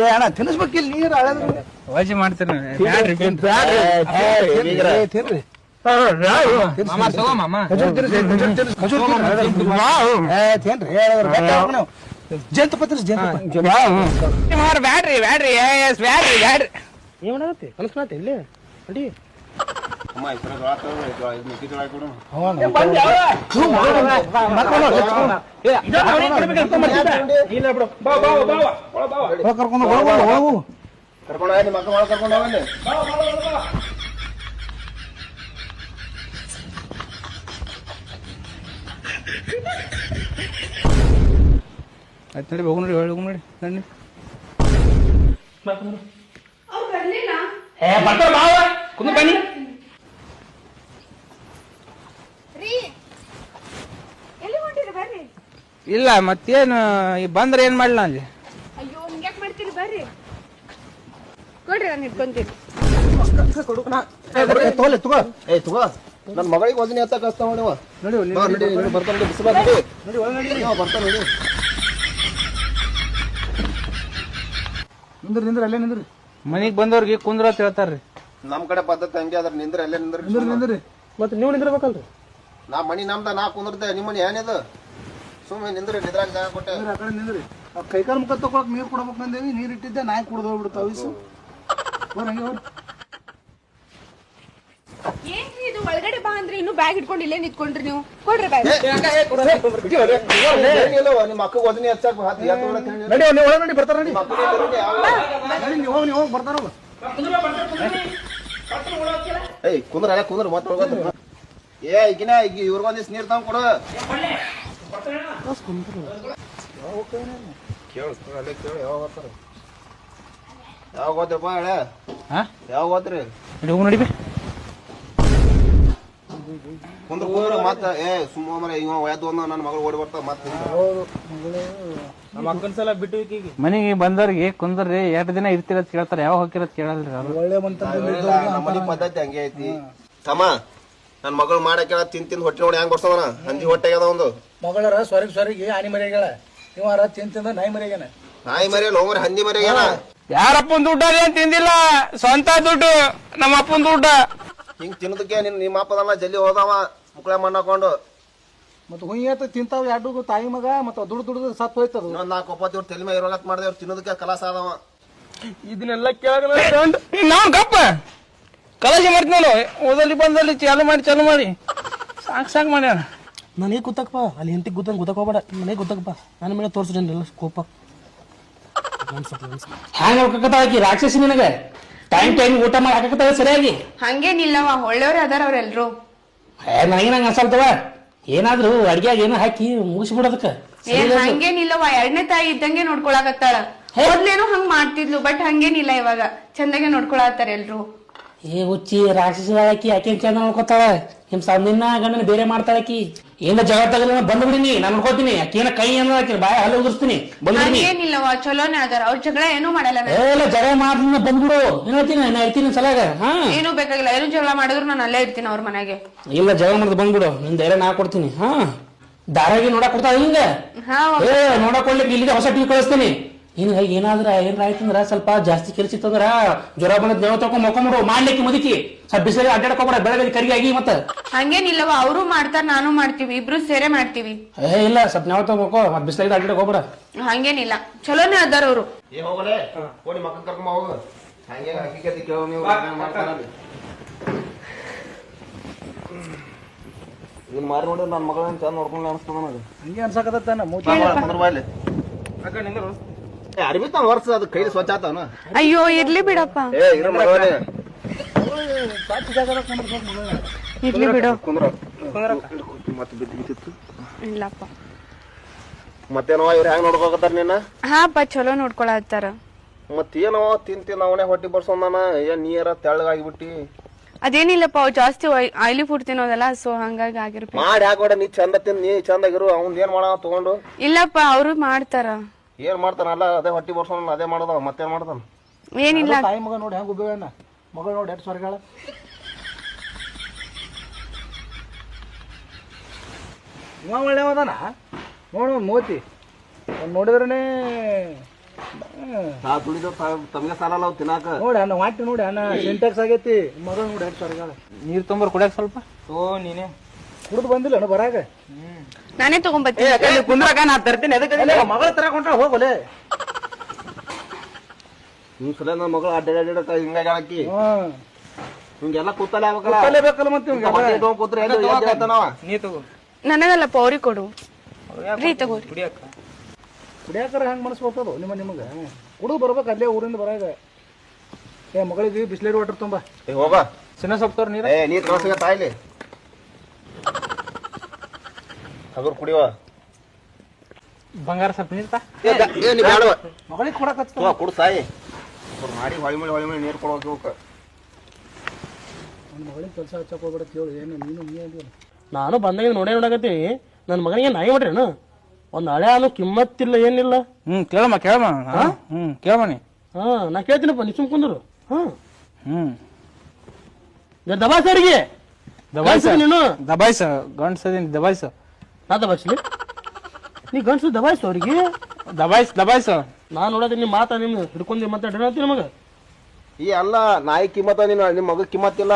ಏ ಅಣ್ಣ ತಿನ್ನಿಸ್ಬೇಕಿಲ್ಲ ನೀರು ಹಳೆದ್ರು. ವಜಿ ಮಾಡ್ತೀನಿ. ಬ್ಯಾಡ್ರಿ ತಿನ್ರಿ. ಮಾಮ ತಗೋ ಮಾಮ. ಜೇನುತುಪ್ಪ ಮಾರ ಬ್ಯಾಡ್ರಿ ಬ್ಯಾಡ್ರಿ. ಬ್ಯಾಡ್ರಿ ಬ್ಯಾಡ್ರಿ. ಏನ್ ಮಾಡತ್ತೆ ಕನಸ್ನಾತ ಇಲ್ಲಿ? ಅಡಿ. ಕರ್ಕೊಂಡು ಹೋಗು ಕರ್ಕೊಂಡು ನಿಮ್ಮ ಅಕ್ಕ ಒಳಗೆ ಕರ್ಕೊಂಡು ಹೋಗಲ್ಲಿ ಆಯ್ತು ನೋಡಿ ಹೋಗು ನೋಡಿ ಹೋಗು ನೋಡಿ ಏ ಬರ್ತಾರ ಬಾವ ಕುಂದು ಬನ್ನಿ ರೀ ಎಲ್ಲಿ ಹೊಂಟಿರಿ ಬರ್ರಿ ಇಲ್ಲ ಮತ್ತೇನು ಈ ಬಂದ್ರೆ ಏನ್ ಮಾಡ್ಲಾ ಅಲ್ಲಿ? ಅಯ್ಯೋ ಹಿಂಗ್ಯಾಕ್ ಮಾಡ್ತೀರಿ ಬರ್ರಿ. ಕೊಡ್ರಿ ನಾನು ಇಟ್ಕೊಂತೀನಿ ತೋಲೆ ತಗೋ. ಏ ತಗೋ. ನನ್ನ ಮಗಳಿಗೆ ವಜನ ಎತ್ತ ಕಸ್ತ ಮಾಡಿವ ನೋಡಿ ನಡಿ ನಡಿ ಬರ್ತಾನೆ ನೋಡಿ ಬಿಸಿಲ ನಡಿ. ನೋಡಿ ಒಳಗೆ ನಡಿ. ಹಾ, ಬರ್ತಾನೆ ನಡಿ. ನಿಂದ್ರಿ ನಿಂದ್ರಿ ಅಲ್ಲೇ ನಿಂದ್ರಿ. ಮನಿಗ್ ಬಂದವ್ರಿಗೆ ಕುಂದ್ರ ಅಂತ ಹೇಳ್ತಾರ್ರಿ. ನಮ್ ಕಡೆ ಪದ್ಧತಿ ಹಂಗೆ ಅದ್ರ ನಿಂದ್ರ ಅಲ್ಲೇ ನಿಂದ್ರಿ. ನಿಂದ್ರಿ ನಿಂದ್ರಿ. ಮತ್ತೆ ನೀವು ನಿಂದ್ರಬೇಕಲ್ರಿ? ನಾ ಮನಿ ನಮ್ದ ನಾ ಕುಂದ್ರದ ನಿಮ್ಮ ಮನಿ ಏನಿದು ಸುಮ್ಮನೆ ನಿಂದ್ರಿ ನಿದ್ರಾಗ ಜಾಗ ಕೊಟ್ಟೆ. ನಿಂದ್ರಿ ಆ ಕಡೆ ನಿಂದ್ರಿ. ಆ ಕೈಕಾಲು ಮುಖ ತಗೊಳಕ್ ನೀರು ಕೊಡ್ಬೇಕು ಅಂದೇವಿ ನೀರು ಇಟ್ಟಿದ್ದೆ ನಾಯಿ ಕುಡ್ದು ಹೋಗ್ಬಿಡ್ತಾವ ಅವಿಸು ಹೋರ್ ಹಂಗೆ ಹೋರ್ ಏನ್ರಿ ಇದು? ಒಳಗಡೆ ಬಾ ಅಂದ್ರೆ ಇನ್ನು ಬ್ಯಾಗ್ ಇಟ್ಕೊಂಡು ಇಲ್ಲೇ ನಿಂತ್ಕೊಂಡ್ರಿ ನೀವು. ಕೊಡ್ರಿ ಬ್ಯಾಗ್. ಏನಿಲ್ಲವ ನಿಮ್ಮ ಅಕ್ಕ ವಜನ ಹೆಚ್ಚಾಕ ಹತ್ತಿ ನಡಿ ನೀವು ಒಳಗೆ ನಡಿ ಬರ್ತಾರ ನಡಿ. ನಡಿ ನೀವು ಹೋಗಿ ನೀವು ಹೋಗಿ ಬರ್ತಾರಲ್ಲ ಏಯ್ ಕುಂದ್ರ ಅಲ್ಲ ಕುಂದ್ರ ಮತ್ತೆ ಹೋಗೋದು ಏ ಈಗಿನ ಈಗ ಇವ್ರಿಗೊಂದಿಸ್ ನೀರು ತಗೊಂಡ್ ಕೊಡು. ಕೇಳು ಅಲ್ಲೇ ಕೇಳು ಯಾವಾಗ ಬರ್ತಾರ? ಯಾವಾಗ ಹೋದ್ರಪ್ಪ ಹಳೆ? ಹಾ? ಯಾವಾಗ ಹೋದ್ರಿ? ನಡಿ ಹೋಗು ನೋಡಿ ಬಿ. ಕುಂದ್ರ ಕುಂದ್ರ ಮತ್ತ ಏ ಸುಮ್ಮ ಮರ ಇವ ಎದ್ದು ಒಂದ ನನ್ನ ಮಗಳು ಓಡಿ ಬರ್ತಾವ ಮತ್ತೆ ನಮ್ಮ ಅಕ್ಕನ ಸಲ ಬಿಟ್ಟು ಮನಿಗೆ ಬಂದವ್ರಿಗೆ ಕುಂದ್ರಿ ಎರಡು ದಿನ ಇರ್ತಿರತ್ ಕೇಳ್ತಾರ ಯಾವ ಹೋಗಿರತ್ ಕೇಳಲ್ರಿ ಒಳ್ಳೆ ಮಂತ ನಮ್ಮ ಮನಿ ಪದ್ಧತಿ ಹಂಗೆ ಐತಿ. ತಮ್ಮ ನನ್ ಮಗಳು ಮಾಡಕ್ಕೆ ತಿನ್ ತಿಂದ್ ಹೊಟ್ಟೆ ನೋಡಿ ಹೆಂಗ್ ಬರ್ಸವನ ಹಂದಿ ಹೊಟ್ಟೆ ಆಗ್ಯದ ಒಂದು ಮಗಳರ ಸ್ವರ್ಗ ಸ್ವರ್ಗಿ ಆನಿ ಮರಿಗಳ ಇವಾರ ತಿನ್ ತಿಂದ ನಾಯಿ ಮರಿಗೇನ ನಾಯಿ ಮರಿ ಲೋಮರಿ ಹಂದಿ ಮರಿಗೇನ ಯಾರಪ್ಪನ ದುಡ್ಡು ಅದೇನ್ ತಿಂದಿಲ್ಲ? ಸ್ವಂತ ದುಡ್ಡು ನಮ್ಮ ಅಪ್ಪನ ದುಡ್ಡ. ಹಿಂಗ್ ತಿನ್ನದಕ್ಕೆ ನಿನ್ ನಿಮ್ಮ ಅಪ್ಪದಲ್ಲ ಜಲ್ದಿ ಹೋದವ ಮುಕ್ಳ ಮಣ್ಣಾಕೊಂಡು ಮತ್ತೆ ಹುಯ್ಯತ ತಿಂತಾವ ಎರಡು ತಾಯಿ ಮಗ ಮತ್ತೆ ದುಡ್ಡು ದುಡ್ದು ಸತ್ ಹೋಯ್ತದ. ಇನ್ನೊಂದ್ ನಾಲ್ಕು ಒಪ್ಪತ್ತು ಇವ್ರು ತಲೆ ಮೇಲೆ ಇರೋಲಕ್ ಮಾಡಿದೆ ಇವ್ರು ತಿನ್ನೋದಕ್ಕೆ ಕಲಾಸ ಆದವ. ಇದನ್ನೆಲ್ಲ ಕೇಳಿ ನಾವು ಗಪ್ಪ. ಕಲಾಸಿ ಮಾಡ್ತೀನಿ ನಾನು ಓದಲ್ಲಿ ಬಂದಲ್ಲಿ ಚಾಲು ಮಾಡಿ ಚಾಲು ಮಾಡಿ. ಸಾಕ್ ಸಾಕ್ ಮಾಡ್ಯಾರ ನನಗೆ ಗೊತ್ತಕ್ಕಪ್ಪ ಅಲ್ಲಿ ಹೆಂಡತಿ ಗೊತ್ತಂಗ್ ಹೋಗ್ಬೇಡ. ನನಗೆ ಗೊತ್ತಕ್ಕಪ್ಪ ನನ್ನ ಮೇಲೆ ತೋರಿಸ್ರಿ ಎಲ್ಲ ಕೋಪ. ಹ್ಯಾಂಗ ಹಾಕಕತ್ತಾಕಿ ರಾಕ್ಷಸಿ ನಿನಗೆ? ಟೈಮ್ ಟೈಮ್ ಊಟ ಮಾಡಿ ಹಾಕಕತ್ತಾಳ ಸರಿಯಾಗಿ? ಹಂಗೇನಿಲ್ಲವ ಒಳ್ಳೆಯವ್ರೆ ಅದಾರ ಅವ್ರೆಲ್ರು. ಏ ನನಗೆ ನಂಗೆ ಅನ್ಸಲ್ತವ. ಏನಾದ್ರೂ ಅಡ್ಗ್ಯಾಗ ಏನೋ ಹಾಕಿ ಮುಗಿಸ್ಬಿಡೋದಕ್ಕ? ಏ ಹಂಗೇನಿಲ್ಲವ ಎರಡನೇ ತಾಯಿ ಇದ್ದಂಗೆ ನೋಡ್ಕೊಳಕತ್ತಾಳ. ಮೊದ್ಲೇನು ಹಂಗ್ ಮಾಡ್ತಿದ್ಲು ಬಟ್ ಹಂಗೇನಿಲ್ಲ ಇವಾಗ. ಚಂದಾಗೆ ನೋಡ್ಕೊಳತ್ತಾರ ಎಲ್ರು. ಏ ಹುಚ್ಚಿ ರಾಕ್ಷಸಿ ಆಕಿ ಚಂದ ನೋಡ್ಕೊತಾಳ? ನಿಮ್ ನಿನ್ನ ಗಂಡನ ಬೇರೆ ಮಾಡ್ತಾಳಕಿ ಏನ ಜಗತ್ತಾಗ ತಗಲ ಬಂದ್ ಬಿಡಿನಿ ನಾನು ನೋಡ್ಕೋತೀನಿ. ಆಕಿನ ಕೈ ಏನೋ ಬಾಯ ಹಲ್ಲು ಉದುರ್ಸ್ತೀನಿ. ಬಂದ್ಬಿಡಿನಿ ಚಲೋನೇ ಅದಾರ ಅವ್ರ ಜಗಳ ಏನೂ ಮಾಡಲ್ಲ ನಾನು. ಜಗಳ ಮಾಡ್ತೀನಿ ಬಂದ್ಬಿಡು. ಏನ್ ಹೇಳ್ತೀನಿ? ನಾ ಇರ್ತೀನಿ ಸಲಾಗ ಹಾ? ಏನೂ ಬೇಕಾಗಿಲ್ಲ. ಏನು ಜಗಳ ಮಾಡಿದ್ರು ನಾನು ಅಲ್ಲೇ ಇರ್ತೀನಿ ಅವ್ರ ಮನೆಗೆ. ಇಲ್ಲ ಜಗಳ ಮಾಡ್ದು ಬಂದ್ಬಿಡು. ನಿನ್ ಧೈರ್ಯ ನಾ ಕೊಡ್ತೀನಿ. ಹಾ? ದಾರಾಗಿ ನೋಡಕ್ ಕೊಡ್ತಾ ಹಿಂಗ ಹಾ ಏ ನೋಡಕ್ ಕೊಡ್ಲಿಕ್ಕೆ ಇಲ್ಲಿಗೆ ಹೊಸ ಟಿವಿ ಕಳಿಸ್ತೀನಿ. ನಿನ್ಗ ಏನಾದ್ರ ಏನ್ರ ಆಯ್ತಂದ್ರ ಸ್ವಲ್ಪ ಜಾಸ್ತಿ ಕೆಲ್ಸಿತ್ತಂದ್ರ ಜ್ವರ ಬಂದ ದೇವ ತಕೊಂಡ್ ಮಕ್ಕೊಂಬಿಡು ಮಾಡ್ಲಿಕ್ಕೆ ಮುದುಕಿ. ಸ್ವಲ್ಪ ಬಿಸಿಲಿಗೆ ಅಡ್ಡಾಡ್ಕೊಬೇಡ ಬೆಳಗ್ಗೆ ಕರಿಯಾಗಿ ಆಗಿ ಮತ್ತ. ಹಂಗೇನಿಲ್ಲವ ಅವರು ಮಾಡ್ತಾರ ನಾನು ಮಾಡ್ತೀವಿ ಇಬ್ರು ಸೇರೆ ಮಾಡ್ತೀವಿ. ಏ ಇಲ್ಲ ಸ್ವಲ್ಪ ನಾವ್ ತಗೋಕೋ ಮತ್ ಬಿಸಿಲಿಗೆ ಅಡ್ಡಾಡ್ಕೊಬೇಡ ಹಂಗೇನಿಲ್ಲ ಚಲೋನೇ ಅದಾರ ಅವರು. ಏ ಹೋಗಲೇ ಓಡಿ ಮಕ್ಕ ಕರ್ಕೊಂಬ ಹೋಗು. ಹಂಗೆ ಹಕ್ಕಿಕತಿ ಕೇಳೋ ನೀವು ಏನ್ ಮಾಡ್ತಾರಲ್ಲಿ ಇದನ್ನ ಮಾರಿ ನೋಡಿ ನನ್ನ ಮಗಳನ್ನ ಚಂದ ನೋಡ್ಕೊಂಡು ಅನಿಸ್ತದ ನನಗೆ. ಹಂಗೆ ಅನ್ಸಕತ್ತ ಮೂತಿ. ಬಾಯ್ಲಿ ಏ ಅರ್ಬಿ ತಾನ ವರ್ಷ ಅದು ಕೈ ಸ್ವಚ್ಛ ಆತವನ ಅಯ್ಯೋ ಇರ್ಲಿ ಬಿಡಪ್ಪ. ಏ ಇರ. ಇರ್ಲಿ ಬಿಡು. ಕುಂದ್ರ ಮತ್ತೆ ಬಿದ್ದಿತ್ತು ಇಲ್ಲಪ್ಪ. ಮತ್ತೇನೋ ಇವ್ರು ಹೆಂಗ್ ನೋಡ್ಕೋಕತ್ತಾರ ನಿನ್ನ? ಹಾಪ ಚಲೋ ನೋಡ್ಕೊಳತ್ತಾರ. ಮತ್ತೇನೋ ತಿನ್ ತಿನ್ ಅವನೇ ಹೊಟ್ಟಿ ಬರ್ಸೋದಾನ ಏನ್ ನೀರ ತೆಳ್ಳಗಾಗಿಬಿಟ್ಟಿ. ಅದೇನಿಲ್ಲಪ್ಪ ಅವ್ ಜಾಸ್ತಿ ಆಯ್ಲಿ ಫುಡ್ ತಿನ್ನೋದಲ್ಲ ಸೊ ಹಂಗಾಗಿ ಆಗಿರ್ಬೇಕು. ಮಾಡಿ ಹಾಕೋಡ ನೀ ಚಂದ ತಿನ್ ನೀ ಚಂದಾಗಿರು ಅವ್ನ್ ಏನ್ ಮಾಡ ತಗೊಂಡು. ಇಲ್ಲಪ್ಪ ಅವರು ಮಾಡ್ತಾರ. ಏನ್ ಮಾಡ್ತಾನಲ್ಲ ಅದೇ ಹೊಟ್ಟಿ ಬರ್ಸೋಣ ಅದೇ ಮಾಡೋದ ಮತ್ತೇನ್ ಮಾಡ್ತಾನ? ಏನಿಲ್ಲ. ತಾಯಿ ಮಗ ನೋಡಿ ಹೆಂಗ ಉಬ್ಬೇವಣ್ಣ ಮಗಳು ನೋಡಿ ಎಷ್ಟು ಸ್ವರ್ಗಳ. ಇವ ಒಳ್ಳೆವದಾನ ನೋಡು ಮೋತಿ. ನೋಡಿದ್ರೆ ನೋಡಿದ್ರನೇ ತಾ ದುಡಿದ ತಮಗೆ ಸಾಲ ಅಲ್ಲ ಅವ್ ತಿನ್ನಾಕ? ನೋಡಿ ಅಣ್ಣ ವಾಟಿ ನೋಡಿ ಅಣ್ಣ ಸಿಂಟೆಕ್ಸ್ ಆಗೈತಿ. ಮಗಳು ನೋಡಿ ಎಷ್ಟು ಸ್ವರ್ಗಳ. ನೀರ್ ತೊಂಬರ್ ಕುಡಿಯಕ್ ಸ್ವಲ್ಪ? ಓ ನೀನೇ. ಕುಡ್ದು ಬಂದಿಲ್ಲ ಅಣ್ಣ ಬರಾಗ. ನಾನೇ ತಗೊಂಬತ್ತೀನಿ. ಕುಂದ್ರಾಗ ನಾ ತರ್ತೀನಿ ಅದಕ್ಕೆ ಮಗಳ ತರ ಕೊಂಡ್ರ ಹೋಗಲೆ. ನಿಮ್ ಸಲ ನನ್ನ ಮಗಳು ಅಡ್ಡಾಡ ಹಿಂಗಾಗಿ ಹಿಂಗೆಲ್ಲ ಕೂತಲ್ಲ ಆಗ್ಬೇಕಲ್ಲ. ಬೇಕಲ್ಲ ಮತ್ತೆ ಇವ್ನಿಗೆ. ಹೊಟ್ಟೆ ಕೂತ್ರೆ ಎಲ್ಲಿ ಎದ್ದು ಹೇಳ್ತಾನವ? ನೀ ತಗೋ. ನನಗಲ್ಲಪ್ಪ ಅವ್ರಿಗೆ ಕೊಡು. ರೀ ತಗೋರಿ ಕುಡಿಯಕ್ಕ? ಕುಡಿಯಾಕರ ಹೆಂಗ್ ಮನಸ್ಸು ಬರ್ತದೋ ನಿಮ್ಮ ನಿಮಗೆ? ಕುಡಿದು ಬರ್ಬೇಕು ಅಲ್ಲೇ ಊರಿಂದ ಬರಾಗ. ಏ ಮಗಳಿಗೆ ಬಿಸ್ಲೇರಿ ವಾಟರ್ ತುಂಬಾ. ಏ ಹೋಗ ಸಿನ ಸೊಪ್ಪು ತೋರ್ ನೀರ? ಏ ನೀರ್ ಕಳ್ಸಿಗೆ ತಾಯಿಲಿ. ಹಗುರ್ ಕುಡಿಯುವ. ಬಂಗಾರ ಸ್ವಲ್ಪ ನೀರ್ ತಾ ಏ ನೀ ಮಗಳಿಗೆ ಕೊಡಕತ್ತ ತಗೋ, ಕುಡ್ದು ತಾಯಿ ಅವ್ರ್ ಮಾಡಿ ಹೊಳಿ ಮಳಿ ಹೊಳಿ ಮೇಲೆ ನೀರು ಕೊಡೋಕೆ ಹೋಗ ನನ್ನ ಮಗಳಿಗೆ ಕೆಲಸ ಹಚ್ಚಕ್ ಹೋಗ್ಬೇಡ ಕೇಳು ಏನು ನೀನು ನೀ ಅಂದಿಲ್ಲ ನಾನು ಬಂದಾಗ ನೋಡೇ ನೋಡಕತ್ತಿ ನನ್ನ ಮಗನಿಗೆ ನಾಯಿ ಮಾಡ್ರೇನು ಒಂದು ಹಳೆ ಅನ್ನೋ ಕಿಮ್ಮತ್ತಿಲ್ಲ ಏನಿಲ್ಲ? ಹ್ಮ್ ಕೇಳಮ್ಮ ಕೇಳಮ್ಮ. ಹ್ಮ್ ಕೇಳಮ್ಮನಿ ಹಾ ನಾ ಕೇಳ್ತೀನಪ್ಪ ನೀ ಸುಮ್ ಕುಂದ್ರು. ಹಾ. ಹ್ಮ್. ದಬಾಸ್ ಅವ್ರಿಗೆ. ದಬಾಯ್ಸ ನೀನು. ದಬಾಯ್ಸ ಗಂಡ್ಸದೀನಿ ದಬಾಯ್ಸ. ನಾ ದಬಾಯಿಸ್ಲಿ ನೀ ಗಂಡ್ಸು ದಬಾಯಿಸು ಅವ್ರಿಗೆ? ದಬಾಯ್ಸ್ ದಬಾಯ್ಸ. ನಾ ನೋಡೋದು ನಿಮ್ಮ ಮಾತಾ ನಿಮ್ ಹಿಡ್ಕೊಂಡು ಮಾತಾಡ್ರಿ ಹೇಳ್ತೀನಿ ನಮಗ. ಈ ಅಲ್ಲ ನಾಯಿ ಕಿಮ್ಮತ್ತ ನೀನು ನಿಮ್ಮ ಮಗ ಕಿಮ್ಮತ್ತಿಲ್ಲ.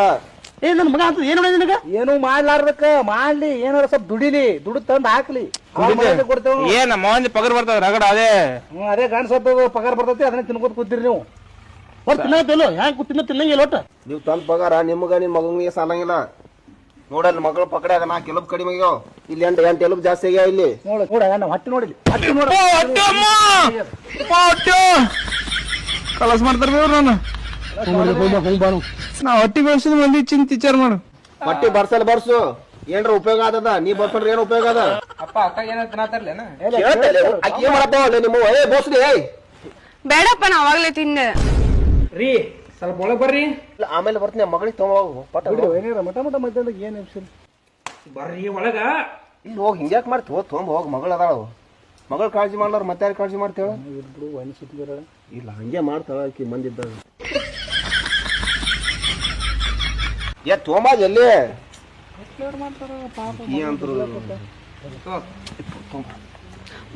ಏ ನನ್ನ ಮಗ ಅಂತ ಏನು ನೋಡಿದ ನಿನಗ? ಏನು ಮಾಡ್ಲಾರ್ದಕ್ಕ ಮಾಡ್ಲಿ ಏನಾರ ಸ್ವಲ್ಪ ದುಡಿಲಿ ದುಡ್ಡು ತಂದು ಹಾಕ್ಲಿ. ಕೊಡ್ತೇವೆ. ಏನ್ ನಮ್ಮ ಪಗರ್ ಬರ್ತದ ರಗಡ ಅದೇ. ಹ್ಮ್, ಅದೇ ಗಂಡ ಸ್ವಲ್ಪ ಪಗಾರ ಬರ್ತೈತಿ ಅದನ್ನ ತಿನ್ಕೋತ ಕೂತಿರಿ ನೀವು. ಒಟ್ಟು ತಿನ್ನತ್ತಿಲ್ಲ ಹ್ಯಾಂಗ ತಿನ್ನ ತಿನ್ನಂಗಿಲ್ಲ ಒಟ್ಟು ನೀವು ತಂದ್ ಪಗಾರ ನಿಮ್ಗ ನಿಮ್ ಮಗನಿಗೆ ಸಾಲಂಗಿಲ್ಲ. ನೋಡಲ್ಲಿ ಮಗಳು ಪಕಡ್ಯಾಗ ನಾ ಕೆಲವು ಕಡಿಮೆ ಆಗ್ಯಾವ. ಇಲ್ಲಿ ಎಂಟು ಎಂಟು ಎಲುಬು ಜಾಸ್ತಿ ಆಗ್ಯಾವ ಇಲ್ಲಿ. ನೋಡು ನೋಡ ಅಣ್ಣ ಹೊಟ್ಟೆ ನೋಡಿಲಿ ಹೊಟ್ಟೆ ನೋಡ. ಕಲಸ್ ಮಾಡ್ತಾರ ನಾನು ನಾ ಹೊಟ್ಟಿ ಬೆಳೆಸಿದ ಮಂದಿ ಚಿಂತ ವಿಚಾರ ಮಾಡು. ಹೊಟ್ಟಿ ಬರ್ಸಲ್ ಬರ್ಸು. ಏನ್ರ ಉಪಯೋಗ ಆದದ? ನೀ ಬರ್ಸಲ್ರಿ ಏನ್ ಉಪಯೋಗ ಅದ ಅಪ್ಪ ಅಕ್ಕ ಏನ ತಿನ್ನತ್ತಾರ್ಲೇನ ಕೇಳ್ತಲೆ, ಆಕಿ ಏನ್ ಮಾಡಪ್ಪ? ಒಳ್ಳೆ ನಿಮ್ಮ ಏ ಬೋಸ್ರಿ ಏಯ್. ಬೇಡಪ್ಪ ನಾ ಅವಾಗ್ಲೇ ತಿಂದೆ ರೀ ಸ್ವಲ್ಪ ಒಳಗೆ ಬರ್ರಿ. ಇಲ್ಲ, ಆಮೇಲೆ ಬರ್ತೀನಿ ಮಗಳಿಗೆ ತಗೊಂಡೋಗು ಪಟ ಬಿಡ್ರಿ ಏನಾರ ಮಟ ಮಟ ಮಧ್ಯಾಹ್ನದಾಗ ಏನು ಎಬ್ಸಿರಿ ಬರ್ರಿ ಒಳಗ. ಇಲ್ಲಿ ಹೋಗಿ ಹಿಂಗ್ಯಾಕ್ ಮಾಡ್ತಿ ಹೋಗಿ ತೊಗೊಂಬ ಹೋಗಿ ಮಗಳು ಅದಾಳು ಮಗಳು ಕಾಳಜಿ ಮಾಡ್ಲಾರ ಮತ್ತೆ ಯಾರು ಕಾಳಜಿ ಮಾಡ್ತೇವೆ ವೈನ್ ಸಿಟ್ಟಿದಾರ ಇಲ್ಲ ಹಂಗೆ ಮಾಡ್ತಾಳ ಆಕಿ ಮಂದಿದ್ದಾಗ ಏ ತೋಮಾಜ್ ಎಲ್ಲಿ? ಈ ಅಂತರು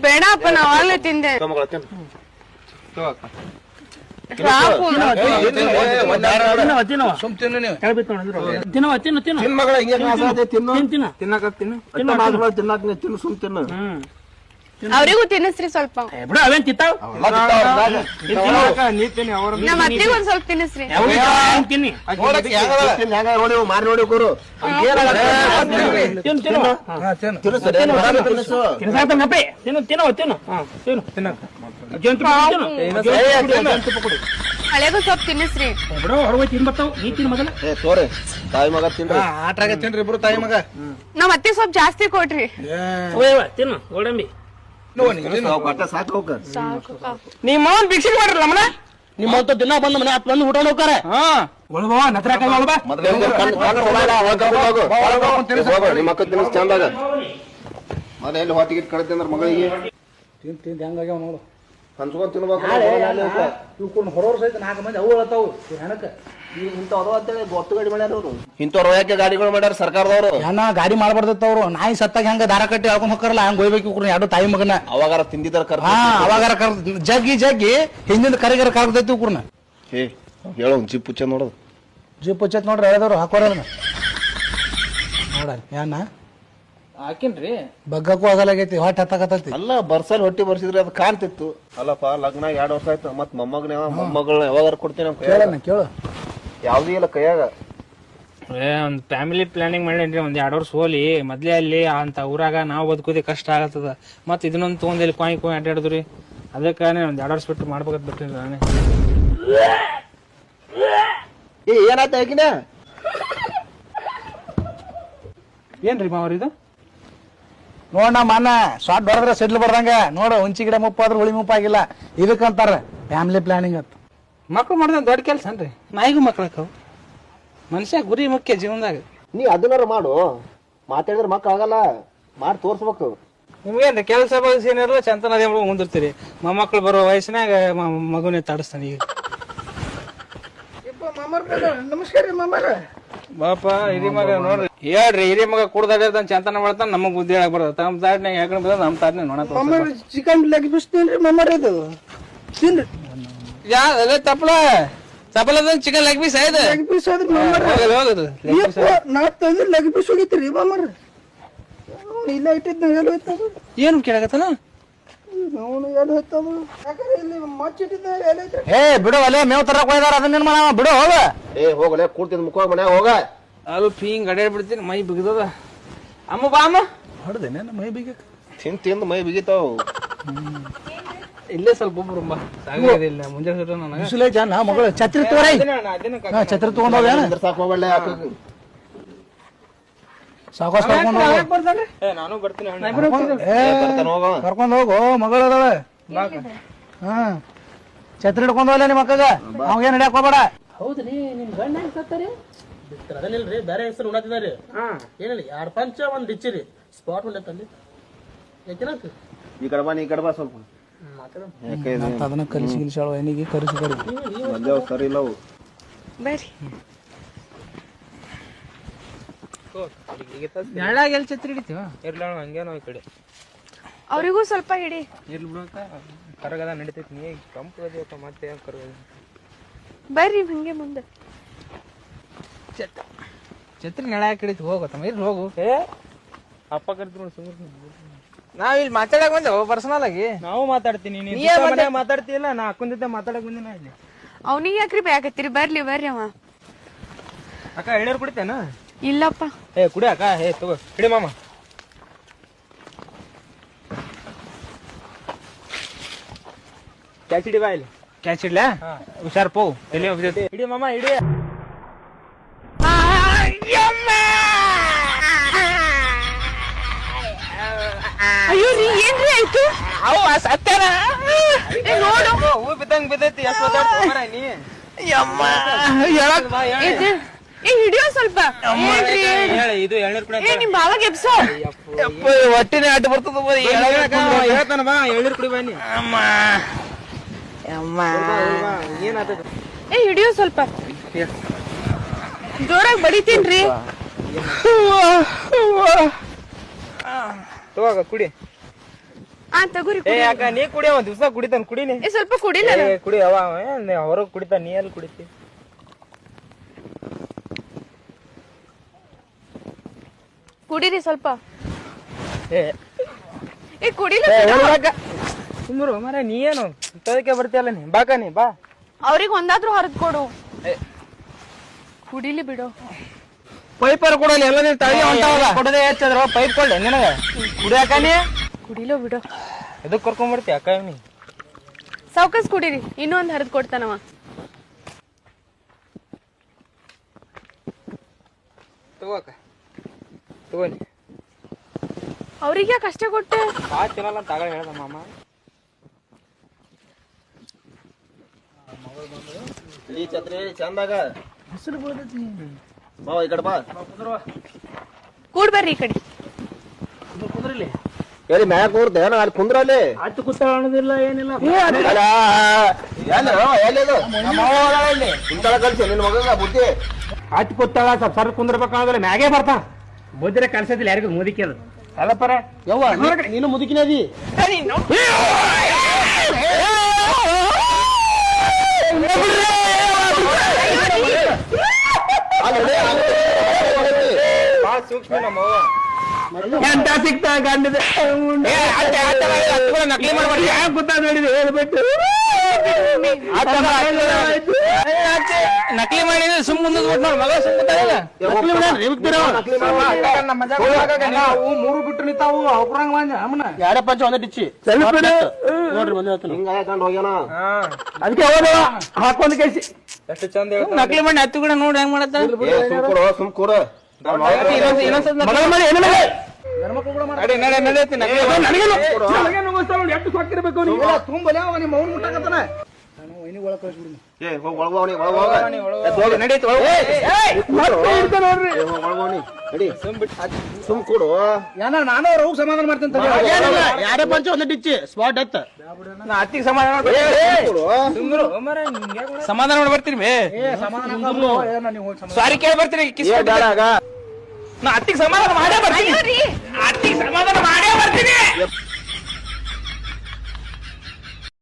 ಬೇಡಪ್ಪ ನಾವು ಅಲ್ಲೇ ತಿಂದೆ. ತಗೊಂಡ್ ಅವ್ರಿಗೂ ತಿನ್ನಿಸ್ರಿ ಸ್ವಲ್ಪ. ಬಿಡು ಅವೇನ್ ತಿಂತಾವ್? ನಮ್ಮ ಅತ್ತಿಗೆ ಒಂದ್ ಸ್ವಲ್ಪ ತಿನ್ನಿಸ್ರಿ. ಅವ್ನ್ ತಿನ್ನಿ? ಮಾರಿ ನೋಡಿ ಕೂರು ತಿನ್ನು ತಿನ್ನು. ತಿನ್ನು. ತಿನ್ನು ಹಾ ತಿನ್ನು ತಿನ್ನಕ ತಿನ್ನು. ಹಳೆಗೂ ತಿನ್ನಿಸ್ರಿ ಏ ಬಿಡು ಹೊರಗೆ ತಿನ್ ಬರ್ತಾವ್. ನೀ ತಿನ್ ಮೊದಲ. ಏ ತೋರಿ. ತಾಯಿ ಮಗ ತಿನ್ರಿ. ಆಟ್ರಾಗ ತಿನ್ರಿ ಇಬ್ರು ತಾಯಿ ಮಗ. ನಮ್ಮ ಅತ್ತೆ ಸ್ವಲ್ಪ ಜಾಸ್ತಿ ಕೊಡ್ರಿ. ಓಯ್ ತಿನ್ನು ಗೋಡಂಬಿ. ಸಾಕು, ಹೋಗ. ನಿಮ್ಮ ಮಾವನ್ ಭಿಕ್ಷೆ ಮಾಡ್ರಲ್ಲ ಮನ? ನಿಮ್ಮಂತ ದಿನ ಬಂದ ಮನೆ ಹತ್ತು ಬಂದು ಊಟ ಹೋಗ್ತಾರೆ. ಹಾ. ನತ್ರ ಕೈ ನಿಮ್ಮ ಅಕ್ಕ ತಿನ್ನಿಸ್ ಚಂದಾಗ ಮೊದಲ ಎಲ್ಲಿ ಹೊತ್ತಿಗೆ ಕಳ್ತಿ ಅಂದ್ರೆ ಮಗಳಿಗೆ. ತಿಂದು ತಿಂದು ಹೆಂಗಾಗ್ಯಾವ ನೋಡು. ಹಂಚ್ಕೊಂಡ್ ತಿನ್ಬೇಕು ಇವ್ಕೊಂಡು ಹೊರೋರ್ ಸಹಿತ ನಾಲ್ಕು ಮಂದಿ ಅವು ಹೇಳ್ತಾವು ಹೆಣಕ್ಕೆ ಅಂತ ಅಂತೇಳಿ ಗೊತ್ತು ಗಾಡಿ ಮಾಡ್ಯಾರ ಅವರು. ಇಂಥವ್ರು ಯಾಕೆ ಗಾಡಿಗಳು ಮಾಡ್ಯಾರ ಸರ್ಕಾರದವರು? ಹೆಣ್ಣ ಗಾಡಿ ಮಾಡ್ಬಾರ್ದತ್ತ ಅವ್ರು. ನಾಯಿ ಸತ್ತಾಗ ಹೆಂಗ ದಾರ ಕಟ್ಟಿ ಹಾಕೊಂಡ್ ಹೋಗ್ತಾರಲ್ಲ ಹಂಗ ಹೋಗ್ಬೇಕು ಇವ್ರು ಎರಡು ತಾಯಿ ಮಗನ. ಅವಾಗಾರ ತಿಂದಿದ್ದಾರ ಕರ್ ಹಾ ಅವಾಗಾರ ಕರ್ ಜಗ್ಗಿ ಜಗ್ಗಿ ಹಿಂದಿನ ಕರಿಗರ ಕರ್ದೈತಿ ಇವ್ರನ್ನ ಏ ಹೇಳೋ ಜಿಪ್ ಪುಚ್ಚ ನೋಡೋದು. ಜೀಪ್ ಹಚ್ಚತ್ ನೋಡ್ರಿ ಹೇಳಿದವ್ರು ಹಾಕೋರ ಹಾಕಿನ್ರಿ. ಬಗ್ಗಕ್ಕೂ ಆಗಲಾಗೈತಿ ಹೊಟ್ಟೆ ಹತ್ತಾಕತ್ತೈತಿ. ಅಲ್ಲ ಬರ್ಸಲ್ ಹೊಟ್ಟಿ ಬರ್ಸಿದ್ರೆ ಅದು ಕಾಣ್ತಿತ್ತು. ಅಲ್ಲಪ್ಪ ಲಗ್ನ ಎರಡು ವರ್ಷ ಆಯ್ತು ಮತ್ ಮೊಮ್ಮಗನ ಮೊಮ್ಮಗಳನ್ನ ಯಾವಾಗ ಕೊಡ್ತೀನಿ ಕೇಳಣ್ಣ ಕೇಳು. ಯಾವ್ದು ಇಲ್ಲ ಕೈಯಾಗ. ಏ ಒಂದು ಫ್ಯಾಮಿಲಿ ಪ್ಲಾನಿಂಗ್ ಮಾಡೇನ್ರಿ ಒಂದ್ ಎರಡು ವರ್ಷ ಹೋಲಿ. ಮೊದ್ಲೇ ಅಲ್ಲಿ ಅಂತ ಊರಾಗ ನಾವು ಬದುಕೋದೇ ಕಷ್ಟ ಆಗತ್ತದ. ಮತ್ ಇದನ್ನೊಂದು ತಗೊಂಡ್ ಇಲ್ಲಿ ಕೊಯ್ ಕೊಯ್ ಅಡ್ಡಾಡಿದ್ರಿ ಅದಕ್ಕೆ ಒಂದ್ ಎರಡು ವರ್ಷ ಬಿಟ್ಟು ಮಾಡ್ಬೇಕಂತ ಬಿಟ್ಟಿನಿ ನಾನೇ. ಏ ಏನಾಯ್ತು ಆಗಿನ ಏನ್ರಿ ಮಾವ್ರ ಇದು? ನೋಡ್ ಅಣ್ಣ ಶಾರ್ಟ್ ಬಡದ್ರೆ ಸೆಟ್ಲ್ ಬರ್ದಂಗ. ನೋಡು ಹುಂಚಿ ಗಿಡ ಮುಪ್ಪಾದ್ರೆ ಹುಳಿ ಮುಪ್ಪಾಗಿಲ್ಲ. ಇದಕ್ಕಂತಾರ ಫ್ಯಾಮಿಲಿ ಪ್ಲಾನಿಂಗ್ ಅಂತ ಮಕ್ಳು ಮಾಡಿದ ದೊಡ್ಡ ಕೆಲಸ ಅನ್ರಿ ನಾಯಿಗೂ ಮಕ್ಳಕ್ಕವು ಮನುಷ್ಯ ಗುರಿ ಮುಖ್ಯ ಜೀವನದಾಗ. ನೀ ಅದನ್ನಾರು ಮಾಡು. ಮಾತಾಡಿದ್ರೆ ಮಕ್ಳು ಆಗಲ್ಲ. ಮಾಡಿ ತೋರ್ಸ್ಬೇಕು. ನಿಮ್ಗೇನ್ರಿ ಕೆಲಸ ಬಸ್ ಏನಿರಲ್ಲ ಚಂತನ ಮುಂದಿರ್ತೀರಿ. ಮೊಮ್ಮಕ್ಳು ಬರೋ ವಯಸ್ಸಿನಾಗ ಮ- ಮಗುನೇ ತಾಡಿಸ್ತಾನೆ ಈಗ. ನಮಸ್ಕಾರ ಮಾಮಾರ. ಬಾಪ ಹಿರಿ ಮಗ ನೋಡ್ರಿ. ಹೇಳ್ರಿ ಹಿರಿ ಮಗ ಕುಡ್ದಾಡಿರ್ತಾನ ಚಂತನ ಮಾಡ್ತಾನ ನಮಗ್ ಬುದ್ಧಿ ಹೇಳಕ್ ಬರ್ತದ. ತಮ್ಮ ತಾಟ್ನಾಗ ಬರ್ತದ. ನಮ್ಮ ತಾಟ್ನಾಗ ನೋಡ ಚಿಕನ್ ಲೆಗ್ ಪೀಸ್ ತಿನ್ರಿ ಮಮ್ಮಿ ಇದು ತಿನ್ರಿ. ಯಾ ಅಲ್ಲ ತಪ್ಪಲ. ತಪ್ಪಲ ಚಿಕನ್ ಲೆಗ್ ಪೀಸ್ ಆಯ್ತು ಲೆಗ್ ಪೀಸ್ ಆದ್ರೆ ಮಾಮರ. ಹೋಗಲ್ಲ ಹೋಗದು ಯಪ್ಪ, ನಾ ತಂದ್ರೆ ಲೆಗ್ ಪೀಸ್ ಹೋಗಿತ್ರಿ ಅವ್ನು ಇಲ್ಲ ಇಟ್ಟಿದ್ನ ಎಲ್ಲಿ ಏನು ಕೇಳಕತ್ತನ? ಅವನು ಎಲ್ಲಿ ಹೋಯ್ತದ ಯಾಕಂದ್ರೆ ಇಲ್ಲಿ ಮಚ್ಚಿಟ್ಟಿದ್ದ ಎಲ್ಲಿ ಐತ್ರಿ ಏ ಬಿಡು ಅಲ್ಲೇ ಮೇವ್ ತರಕ್ ಹೋಯ್ದಾರ ಅದನ್ನ ಮಾಡ ಬಿಡು ಹೋಗ. ಏ ಹೋಗಲೇ ಕೂಡ್ತಿದ್ ಮುಖ ಮನ್ಯಾಗ ಹೋಗ. ಅದು ಹಿಂಗ್ ಅಡ್ಯಾಡ್ ಬಿಡ್ತೀನಿ ಮೈ ಬಿಗಿದದ. ಅಮ್ಮ ಬಾ ಅಮ್ಮ. ಹೊಡೆದೇನೆ ಮೈ ಬಿಗ ತಿಂದ್ ತಿಂದ್ ಮೈ ಬಿಗಿತಾವ್. ಇಲ್ಲೇ ಸ್ವಲ್ಪ ಒಬ್ರು ಬಾ. ಸಾಕಾಗೋದಿಲ್ಲ ಮುಂಜಾನೆ ನನಗ. ಬಿಸಿಲೇ ಜಾನ ಮಗಳು ಛತ್ರಿ ತೋರೈ. ಹಾ ಛತ್ರಿ ತಗೊಂಡ್ ಹೋಗ್ಯಾನ? ಹೋಗಲ್ಲ ಸಾಕ್ ಹೋಗ್ಬೇಡ ಹೋಗು. ನಾನು ಬರ್ತೀನಿ ಕರ್ಕೊಂಡು ಹೋಗ. ಕರ್ಕೊಂಡ್ ಹೋಗು ಮಗಳು ಅದಾವ ಹಾ. ಛತ್ರಿ ಹಿಡ್ಕೊಂಡ್ ಹೋಗ್ಲ ನಿಮ್ಮ ಮಕ್ಕಗ ಅವಾಗೇನ್ ಹಿಡಿಯಕ್ ಹೋಗ್ಬೇಡ. ಹೌದ್ರಿ ನಿಮ್ ಗಂಡ ಹೆಂಗ್ ಸತ್ತಾರಿ? ಅದನ್ನಿಲ್ರಿ ಬೇರೆ ಹೆಸರು ಉಣತಿದಾರಿ ಏನಿಲ್ಲ ಯಾರ ಪಂಚ ಒಂದ್ ಬಿಚ್ಚಿರಿ ಸ್ಪಾಟ್ ಉಂಡೈತಲ್ಲಿ ಯಾಕಿನಾಕ ಈ ಕಡೆ ಬಾ ನೀ ಈ ಕಡೆ ಬಾ ಸ್ವಲ್ಪ. ಅದನ್ನ ಕಲಿಸಿ ಗಿಲಿಸಾಳು ಏನಿಗೆ ಕರಿಸಿ ಕರಿ. ಮೊದ್ಲೇ ಸರಿ ಇಲ್ಲ ಅವು ಬರ್ರಿ. ಎಲ್ಲಿ ಛತ್ರಿ ಹಿಡಿತೀವ? ಇರ್ಲ ಹಂಗೇನೋ ಈ ಕಡೆ. ಅವರಿಗೂ ಸ್ವಲ್ಪ ಹಿಡಿ. ಇರ್ಲಿ ಬಿಡಕ ಕರಗದ ನಡಿತೈತಿ ನೀ. ಕಂಪು ಅದೇವಪ್ಪ ಮತ್ತೆ ಏನು ಕರಗದ? ಬರ್ರಿ ಹಂಗೆ ಮುಂದೆ. ಛತ್ರಿ ನೆಳಾಗ ಹಿಡಿತು ಹೋಗತ್ತಮ್ಮ ಇರ್ಲಿ ಹೋಗು. ಏ ಅಪ್ಪ ಕರ್ತೀನಿ ನೋಡಿ ಸುಮ್ಮನೆ ನಾವ್ ಇಲ್ಲಿ ಮಾತಾಡಕ್ ಬಂದೆ ಪರ್ಸನಲ್ ಆಗಿ. ನಾವು ಮಾತಾಡ್ತೀನಿ ನೀನ್ ನೀ ಮನೆ ಮಾತಾಡ್ತಿಲ್ಲ ನಾ ಅಕ್ಕನ ಜೊತೆ ಮಾತಾಡಕ್ ಬಂದಿನ ಇಲ್ಲಿ. ಅವನಿಗೆ ಯಾಕ್ರಿ ಯಾಕತ್ತಿರಿ ಬರ್ಲಿ ಬರ್ರಿ ಅವ. ಅಕ್ಕ ಎಳ್ನೀರು ಕುಡಿತೇನ? ಇಲ್ಲಪ್ಪ. ಏ ಕುಡಿ ಅಕ್ಕ ಏ ತಗೋ ಹಿಡಿ ಮಾಮ. ಕ್ಯಾಚ್ ಹಿಡಿ ಬಾ ಇಲ್ಲಿ. ಕ್ಯಾಚ್ ಇಡ್ಲಾ? ಹುಷಾರ್ ಪೋ. ಎಲ್ಲಿ ಹೋಗ್ತೈತಿ ಹಿಡಿ ಮಾಮ ಹಿಡಿ. ಅಯ್ಯೋ ರೀ ಏನ್ರಿ ಆಯ್ತು? ಅವು ಸತ್ಯಾನ. ಏ, ನೋಡು. ಹೂ ಬಿದ್ದಂಗ್ ಬಿದ್ದೈತಿ ಎಷ್ಟು ನೀ? ಹೇಳಕ್ ಇದು ಏ ಹಿಡಿಯೋ ಸ್ವಲ್ಪ. ಏನ್ರಿ? ಹೇಳ ಇದು ಎಳ್ನೀರು ಕುಡಿ ಏ ನಿಮ್ ಬಾವಾಗ ಎಬ್ಸೋ. ಹೊಟ್ಟಿನೇ ಅಡ್ಡ ಬರ್ತದ ಬರೀ. ಹೇಳ್ತಾನ ಬಾ ಎಳ್ನೀರು ಕುಡಿ ಬನ್ನಿ. ನೀ ಅಮ್ಮ. ಅಮ್ಮ. ಏನಾಗ್ತದ ಏ ಹಿಡಿಯೋ ಸ್ವಲ್ಪ. ಜೋರಾಗಿ ಬಡಿತೀನ್ರಿ. ತಗೋಗ ಕುಡಿ. ಆ ತಗೋರಿ ಏ ಅಕ್ಕ ನೀ ಕುಡಿ ಒಂದ್ ದಿವ್ಸ ಕುಡಿತಾನ ಕುಡಿನಿ ಏ ಸ್ವಲ್ಪ ಕುಡಿಲ್ಲ ಕುಡಿ ಅವ ಹೊರಗ್ ಕುಡಿತಾನ ನೀ ಎಲ್ಲಿ ಕುಡಿತಿ? ಕುಡೀರಿ ಸ್ವಲ್ಪ. ಏ. ಕುಡಿಲ ಸುಮ್ಮರು ಮರ ನೀ ಏನು? ತದಕ್ಕೆ ಬರ್ತೀಯಲ್ಲ ನೀ? ಬಾಕ ನೀ ಬಾ. ಅವ್ರಿಗೆ ಒಂದಾದ್ರೂ ಹರಿದ್ ಕೊಡು. ಕುಡಿಲಿ ಬಿಡು. ಪೈಪರ್ ಕೊಡಲಿ ಎಲ್ಲ ನೀನ್ ತಳಿ ಹೊಂಟಾವಲ್ಲ. ಕೊಡದೆ ಹೆಚ್ಚದ್ರ ಪೈಪ್ ಕೊಡ್ಲಿ ನಿನಗ. ಕುಡಿಯಾಕ ನೀ? ಕುಡಿಲೋ ಬಿಡು. ಎದಕ್ ಕರ್ಕೊಂಡ್ ಬರ್ತಿ ಅಕ್ಕ ನೀ ಸಾವ್ಕಾಸ್ ಕುಡೀರಿ ಇನ್ನೊಂದ್ ಹರಿದ್ ಕೊಡ್ತಾನವ. ತಗೋಕ ತಗೋನಿ ಅವ್ರಿಗೆ ಕಷ್ಟ ಕೊಟ್ಟೆ? ಬಾ ತಿನ್ನಲ್ಲ ಅಂತ ಆಗ ಹೇಳ್ದ ಮಾಮ. ಈ ಛತ್ರಿ ಚಂದಾಗ. ಬಾ ಈ ಕಡೆ ಬಾ. ಕೂಡ್ ಬರ್ರಿ ಈ ಕಡೆ. ಎಲ್ಲಿ ಮ್ಯಾಗ ಕೂರ್ದೆ ಏನ ಅಲ್ಲಿ ಕುಂದ್ರಲ್ಲಿ ಹತ್ತು ಕುತ್ತ ಅನ್ನೋದಿಲ್ಲ ಏನಿಲ್ಲ? ಕುಂತಾಳ ಕಲ್ಸಿ ನಿನ್ನ ಮಗಗ ಬುದ್ಧಿ. ಹತ್ತು ಕುತ್ತಾಳ ಸ್ವಲ್ಪ ಸರ್ ಕುಂದ್ರಬೇಕಾದ್ರೆ ಮ್ಯಾಗೆ ಬರ್ತಾನ ಬುದ್ಧಿರ ಕಲ್ಸದಿಲ್ಲ ಯಾರಿಗೂ ಮುದುಕಿ ಅದು ಅಲ್ಲಪ್ಪರ ಯವ್ವ ನೀನು ಮುದುಕಿನದಿ ಬಾ ಸೂಕ್ಷ್ಮ ನಮ್ಮ ಅವ್ವ ಎಂತ ಸಿಗ್ತಾ ಗಂಡದೆ ನಕಲಿ ಮಾಡ್ಬಾರ್ದು ಯಾಕೆ ಗೊತ್ತಾ ನೋಡಿದೆ ಹೇಳ್ಬಿಟ್ಟು ನಕಲಿ ಮಾಡಿ ಸುಮ್ ಮುಂದೆ ನೋಡಿ ಮಗ. ನಾವು ಮೂರು ಬಿಟ್ಟು ನಿಂತಾವು ಅವ್ರಂಗ ಬಂದ ಅಮ್ಮನ ಯಾರೇ ಪಂಚ ಒಂದೇ ಟಿಚ್ಚಿ ನೋಡ್ರಿ ಬಂದ ಹೋಗ್ಯಾನ ಅದಕ್ಕೆ ಹೋದ ಹಾಕೊಂಡ್ ಕೈಸಿ ಎಷ್ಟು ಚಂದ ನಕಲಿ ಮಾಡಿ ಹತ್ತು ಕೂಡ ನೋಡಿ ಹೆಂಗ್ ಮಾಡತ್ತ ಸುಮ್ ಕೊಡು ಸುಮ್ ನಡೆ ಎಷ್ಟು ಸೊಕ್ಕಿರ್ಬೇಕು ಅವನಿಗೆ ತುಂಬಲೇ ನಿಮ್ಮ ಅವ್ನು ಮುಟ್ಟಕತ್ತಾನ ನಾನು ವೈನಿ ಒಳಗ್ ಕಳ್ಸ್ಬಿಡ್ನಿ ಏ ಹೋಗ್ ಒಳಗ್ ಹೋಗ್ ನೀ, ಒಳಗ್ ಹೋಗ. ಎದ್ದು ಹೋಗು, ನಡೀತು, ಒಳಗ್ ಹೋಗು. ನೋಡ್ರಿ. ಏ, ಹೋಗ್ ಒಳಗ್ ಹೋಗ್ ನೀ. ಸುಮ್ ಕೂಡು. ಏನ ನಾನು ಅವ್ರ ಹೋಗಿ ಸಮಾಧಾನ ಮಾಡ್ತೇನೆ ಯಾರೇ ಪಂಚ ಒಂದು ಡಿಚ್ಚಿ ಸ್ಪಾಟ್ ಎತ್ತ. ನಾ ಅತ್ತಿಗೆ ಸಮಾಧಾನ ಸುಮ್ರು ಸಮಾಧಾನ ಮಾಡಿ ಬರ್ತೀರಿ ಬೇ. ಏ ಸಮಾಧಾನ ಆಗ್ತಾವು. ಏನ ನೀವು ಸಾರಿ ಕೇಳಿ ಬರ್ತೀನಿ ಕಿಸ್ ನಾ ಅತ್ತಿಗೆ ಸಮಾಧಾನ ಮಾಡೇ ಬರ್ತೀನಿ. ಅತ್ತಿಗೆ ಸಮಾಧಾನ ಮಾಡೇ ಬರ್ತೀನಿ.